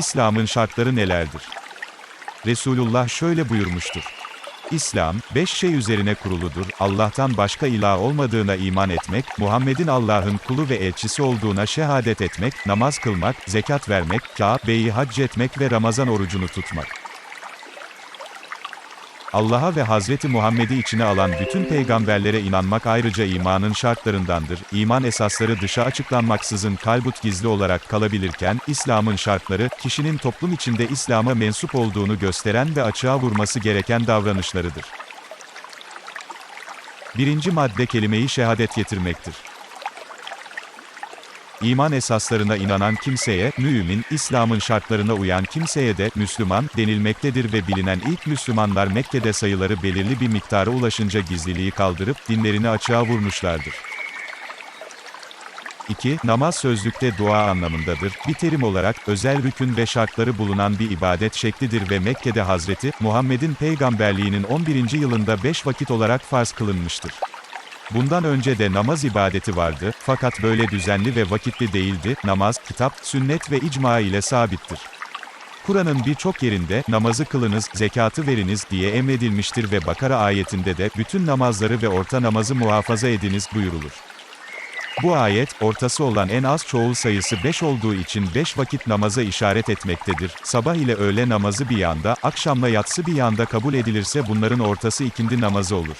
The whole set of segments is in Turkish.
İslam'ın şartları nelerdir? Resulullah şöyle buyurmuştur. İslam, beş şey üzerine kuruludur, Allah'tan başka ilah olmadığına iman etmek, Muhammed'in Allah'ın kulu ve elçisi olduğuna şehadet etmek, namaz kılmak, zekat vermek, Kabe'yi hac etmek ve Ramazan orucunu tutmak. Allah'a ve Hazreti Muhammed'i içine alan bütün peygamberlere inanmak ayrıca imanın şartlarındandır. İman esasları dışa açıklanmaksızın kalbut gizli olarak kalabilirken, İslam'ın şartları, kişinin toplum içinde İslam'a mensup olduğunu gösteren ve açığa vurması gereken davranışlarıdır. Birinci madde kelimeyi şehadet getirmektir. İman esaslarına inanan kimseye, mümin, İslam'ın şartlarına uyan kimseye de, Müslüman, denilmektedir ve bilinen ilk Müslümanlar Mekke'de sayıları belirli bir miktara ulaşınca gizliliği kaldırıp, dinlerini açığa vurmuşlardır. 2. Namaz sözlükte dua anlamındadır. Bir terim olarak, özel rükün ve şartları bulunan bir ibadet şeklidir ve Mekke'de Hazreti, Muhammed'in peygamberliğinin 11. yılında 5 vakit olarak farz kılınmıştır. Bundan önce de namaz ibadeti vardı, fakat böyle düzenli ve vakitli değildi, namaz, kitap, sünnet ve icma ile sabittir. Kur'an'ın birçok yerinde, namazı kılınız, zekatı veriniz diye emredilmiştir ve Bakara ayetinde de, bütün namazları ve orta namazı muhafaza ediniz buyurulur. Bu ayet, ortası olan en az çoğul sayısı 5 olduğu için 5 vakit namaza işaret etmektedir. Sabah ile öğle namazı bir yanda, akşamla yatsı bir yanda kabul edilirse bunların ortası ikindi namazı olur.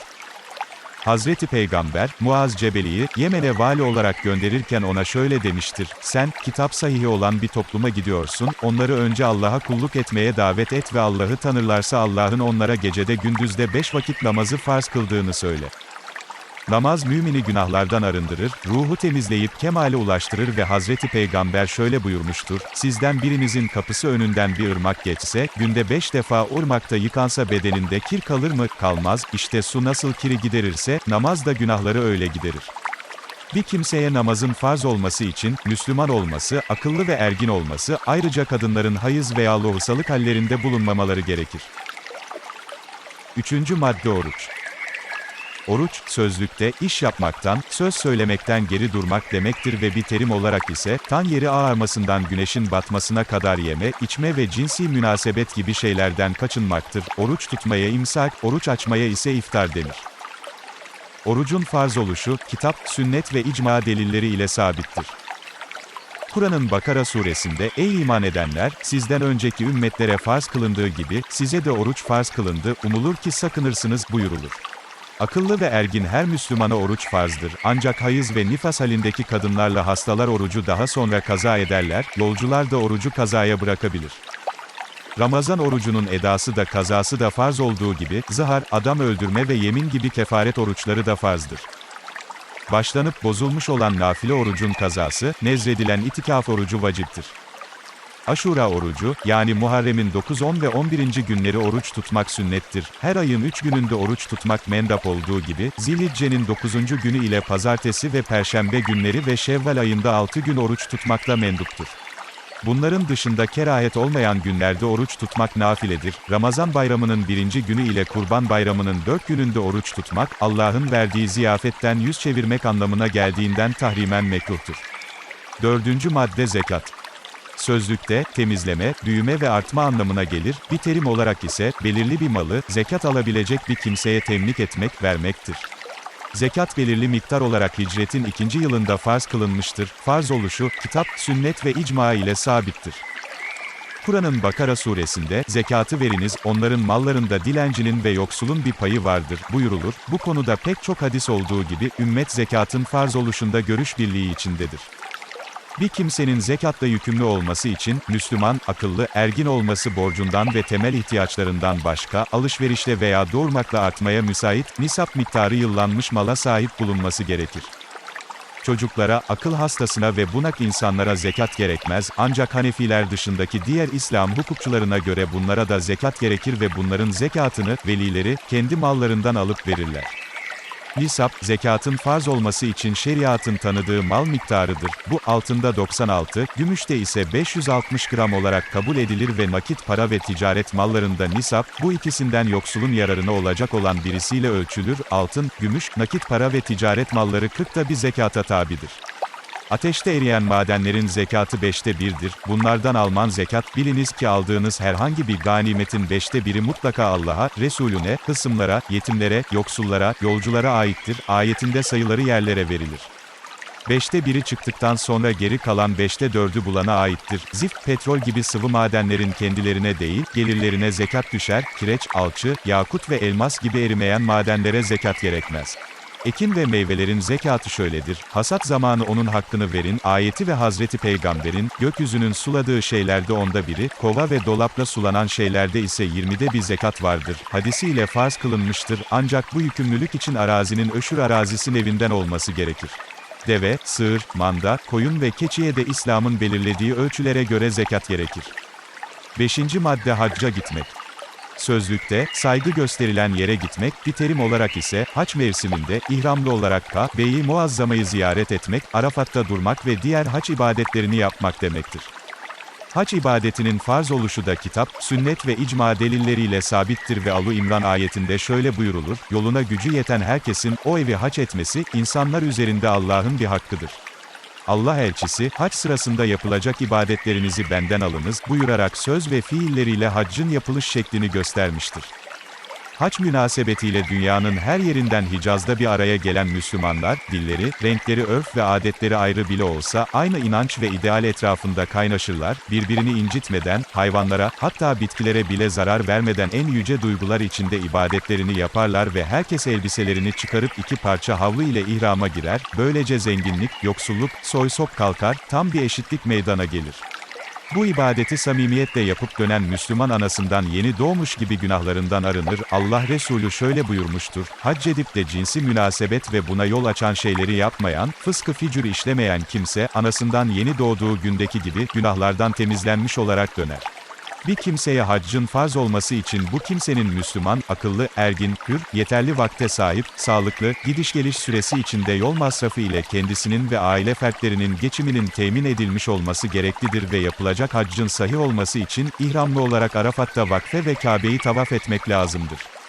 Hazreti Peygamber, Muaz Cebeli'yi, Yemen'e vali olarak gönderirken ona şöyle demiştir, sen, kitap sahihi olan bir topluma gidiyorsun, onları önce Allah'a kulluk etmeye davet et ve Allah'ı tanırlarsa Allah'ın onlara gecede gündüzde beş vakit namazı farz kıldığını söyle. Namaz mümini günahlardan arındırır, ruhu temizleyip kemale ulaştırır ve Hazreti Peygamber şöyle buyurmuştur, sizden birinizin kapısı önünden bir ırmak geçse, günde beş defa ırmakta yıkansa bedeninde kir kalır mı? Kalmaz, işte su nasıl kiri giderirse, namaz da günahları öyle giderir. Bir kimseye namazın farz olması için, Müslüman olması, akıllı ve ergin olması, ayrıca kadınların hayız veya lohusalık hallerinde bulunmamaları gerekir. Üçüncü madde oruç. Oruç, sözlükte, iş yapmaktan, söz söylemekten geri durmak demektir ve bir terim olarak ise, tan yeri ağarmasından güneşin batmasına kadar yeme, içme ve cinsi münasebet gibi şeylerden kaçınmaktır. Oruç tutmaya imsak, oruç açmaya ise iftar denir. Orucun farz oluşu, kitap, sünnet ve icma delilleri ile sabittir. Kur'an'ın Bakara suresinde, Ey iman edenler, sizden önceki ümmetlere farz kılındığı gibi, size de oruç farz kılındı, umulur ki sakınırsınız, buyurulur. Akıllı ve ergin her Müslümana oruç farzdır. Ancak hayız ve nifas halindeki kadınlarla hastalar orucu daha sonra kaza ederler, yolcular da orucu kazaya bırakabilir. Ramazan orucunun edası da kazası da farz olduğu gibi, zihar, adam öldürme ve yemin gibi kefaret oruçları da farzdır. Başlanıp bozulmuş olan nafile orucun kazası, nezredilen itikaf orucu vaciptir. Aşura orucu, yani Muharrem'in 9, 10 ve 11. günleri oruç tutmak sünnettir. Her ayın 3 gününde oruç tutmak mendap olduğu gibi, Zilhicce'nin 9. günü ile pazartesi ve perşembe günleri ve Şevval ayında 6 gün oruç tutmakla menduptur. Bunların dışında kerahet olmayan günlerde oruç tutmak nafiledir. Ramazan bayramının birinci günü ile Kurban bayramının dört gününde oruç tutmak, Allah'ın verdiği ziyafetten yüz çevirmek anlamına geldiğinden tahrimen mekruhtur. Dördüncü madde zekat. Sözlükte, temizleme, büyüme ve artma anlamına gelir, bir terim olarak ise, belirli bir malı, zekat alabilecek bir kimseye temlik etmek, vermektir. Zekat belirli miktar olarak hicretin ikinci yılında farz kılınmıştır, farz oluşu, kitap, sünnet ve icma ile sabittir. Kur'an'ın Bakara suresinde, zekatı veriniz, onların mallarında dilencinin ve yoksulun bir payı vardır, buyurulur, bu konuda pek çok hadis olduğu gibi, ümmet zekatın farz oluşunda görüş birliği içindedir. Bir kimsenin zekatla yükümlü olması için, Müslüman, akıllı, ergin olması borcundan ve temel ihtiyaçlarından başka, alışverişle veya doğurmakla artmaya müsait, nisap miktarı yıllanmış mala sahip bulunması gerekir. Çocuklara, akıl hastasına ve bunak insanlara zekat gerekmez, ancak Hanefiler dışındaki diğer İslam hukukçularına göre bunlara da zekat gerekir ve bunların zekatını, velileri, kendi mallarından alıp verirler. Nisap, zekatın farz olması için şeriatın tanıdığı mal miktarıdır. Bu, altında 96, gümüşte ise 560 gram olarak kabul edilir ve nakit para ve ticaret mallarında nisap, bu ikisinden yoksulun yararına olacak olan birisiyle ölçülür. Altın, gümüş, nakit para ve ticaret malları 40'ta bir zekata tabidir. Ateşte eriyen madenlerin zekatı beşte birdir. Bunlardan alman zekat, biliniz ki aldığınız herhangi bir ganimetin beşte biri mutlaka Allah'a, Resulüne, hısımlara, yetimlere, yoksullara, yolculara aittir. Ayetinde sayıları yerlere verilir. Beşte biri çıktıktan sonra geri kalan beşte dördü bulana aittir. Zift, petrol gibi sıvı madenlerin kendilerine değil, gelirlerine zekat düşer, kireç, alçı, yakut ve elmas gibi erimeyen madenlere zekat gerekmez. Ekin ve meyvelerin zekatı şöyledir, hasat zamanı onun hakkını verin, ayeti ve Hazreti Peygamber'in, gökyüzünün suladığı şeylerde onda biri, kova ve dolapla sulanan şeylerde ise yirmide bir zekat vardır. Hadisiyle farz kılınmıştır, ancak bu yükümlülük için arazinin öşür arazisin evinden olması gerekir. Deve, sığır, manda, koyun ve keçiye de İslam'ın belirlediği ölçülere göre zekat gerekir. 5. madde hacca gitmek. Sözlükte, saygı gösterilen yere gitmek, bir terim olarak ise, haç mevsiminde, ihramlı olarak Kabe'yi Muazzama'yı ziyaret etmek, Arafat'ta durmak ve diğer haç ibadetlerini yapmak demektir. Hac ibadetinin farz oluşu da kitap, sünnet ve icma delilleriyle sabittir ve Alu İmran ayetinde şöyle buyurulur, yoluna gücü yeten herkesin o evi hac etmesi, insanlar üzerinde Allah'ın bir hakkıdır. Allah elçisi, hac sırasında yapılacak ibadetlerinizi benden alınız, buyurarak söz ve fiilleriyle haccın yapılış şeklini göstermiştir. Haç münasebetiyle dünyanın her yerinden Hicaz'da bir araya gelen Müslümanlar, dilleri, renkleri örf ve adetleri ayrı bile olsa, aynı inanç ve ideal etrafında kaynaşırlar, birbirini incitmeden, hayvanlara, hatta bitkilere bile zarar vermeden en yüce duygular içinde ibadetlerini yaparlar ve herkes elbiselerini çıkarıp iki parça havlu ile ihrama girer, böylece zenginlik, yoksulluk, soy sop kalkar, tam bir eşitlik meydana gelir. Bu ibadeti samimiyetle yapıp dönen Müslüman anasından yeni doğmuş gibi günahlarından arınır. Allah Resulü şöyle buyurmuştur. Hac edip de cinsi münasebet ve buna yol açan şeyleri yapmayan, fıskı ficür işlemeyen kimse, anasından yeni doğduğu gündeki gibi, günahlardan temizlenmiş olarak döner. Bir kimseye haccın farz olması için bu kimsenin Müslüman, akıllı, ergin, hür, yeterli vakte sahip, sağlıklı, gidiş geliş süresi içinde yol masrafı ile kendisinin ve aile fertlerinin geçiminin temin edilmiş olması gereklidir ve yapılacak haccın sahih olması için, ihramlı olarak Arafat'ta vakfe ve Kabe'yi tavaf etmek lazımdır.